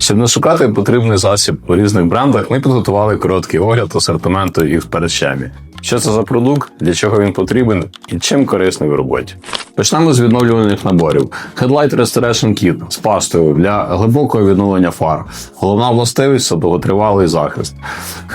Щоб не шукати потрібний засіб у різних брендах, ми підготували короткий огляд асортименту і в перечемі. Що це за продукт, для чого він потрібен і чим корисний в роботі. Почнемо з відновлювальних наборів. Headlight Restoration Kit з пастою для глибокого відновлення фар. Головна властивість це довготривалий захист.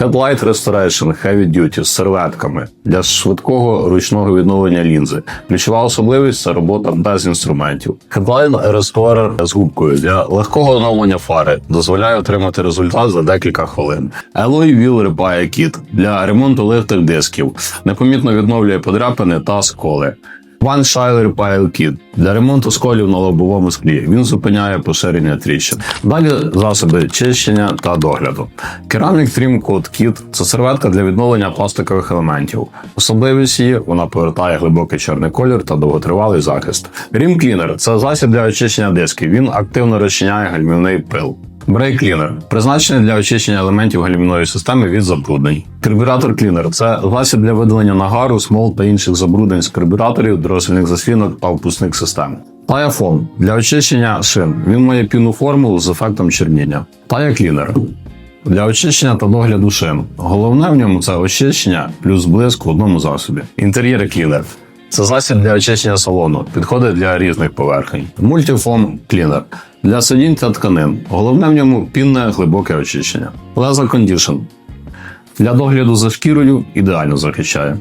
Headlight Restoration Heavy Duty з серветками для швидкого ручного відновлення лінзи. Ключова особливість це робота без інструментів. Headlight Restorer з губкою для легкого оновлення фари дозволяє отримати результат за декілька хвилин. Alloy Wheel Repair Kit для ремонту легких дисків. Непомітно відновлює подряпини та сколи. One Shire Repair Kit для ремонту сколів на лобовому склі. Він зупиняє поширення тріщин. Далі засоби чищення та догляду. Ceramic Trim Coat Kit – це серветка для відновлення пластикових елементів. Особливість її вона повертає глибокий чорний колір та довготривалий захист. Rim Cleaner – це засіб для очищення дисків. Він активно розчиняє гальмівний пил. Cleaner – призначений для очищення елементів гальмівної системи від забруднень. Карбюратор Cleaner – це засіб для видалення нагару, смол та інших забруднень з карбюраторів, дроссельних заслінок та впускних систем. Foam – для очищення шин. Він має пінну формулу з ефектом черніння. Tire Cleaner – для очищення та догляду шин. Головне в ньому це очищення плюс блиск в одному засобі. Інтер'єр Cleaner – це засіб для очищення салону, підходить для різних поверхень. Multifoam Cleaner для сидінь та тканин. Головне в ньому пінне глибоке очищення. Leather Condition для догляду за шкірою ідеально захищає.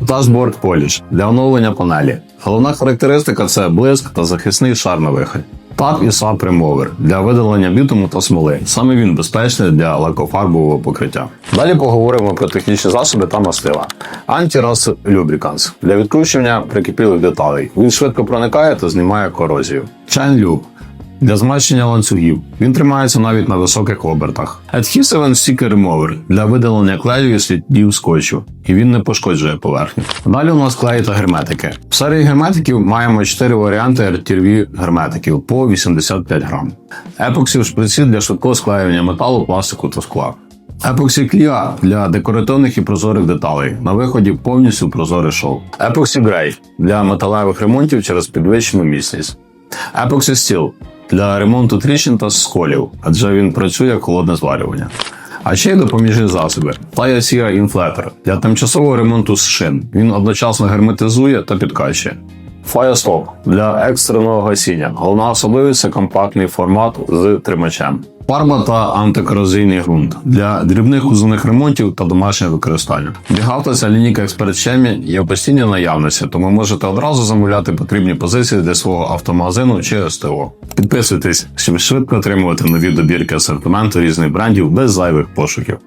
Dashboard Polish для оновлення панелі. Головна характеристика це блиск та захисний шар на виході. Tap і сап ремовер для видалення бітуму та смоли. Саме він безпечний для лакофарбового покриття. Далі поговоримо про технічні засоби та мастила. Anti-Rust Lubricants для відкручування прикипілих деталей. Він швидко проникає та знімає корозію. Чайн Loop для змащення ланцюгів. Він тримається навіть на високих обертах. Adhesive and Sticker Remover для видалення клею і слідів скотчу, і він не пошкоджує поверхню. Далі у нас клеї та герметики. В серії герметиків маємо 4 варіанти RTV герметиків по 85 грам. Епоксі в шприці для швидкого склеювання металу, пластику та скла. Епоксі Кліа для декоративних і прозорих деталей. На виході повністю прозорий шов. Епоксі Грей для металевих ремонтів через підвищену міцність. Epoxy Steel для ремонту тріщин та сколів, адже він працює холодне зварювання. А ще й допоміжні засоби. Sierra Inflator для тимчасового ремонту шин. Він одночасно герметизує та підкачує. Firestop для екстреного гасіння. Головна особливість це компактний формат з тримачем. Фарба та антикорозійний ґрунт для дрібних кузовних ремонтів та домашнього використання. Бігавта ця лінійка експерт є в постійній наявності, тому можете одразу замовляти потрібні позиції для свого автомагазину чи СТО. Підписуйтесь, щоб швидко отримувати нові добірки асортименту різних брендів без зайвих пошуків.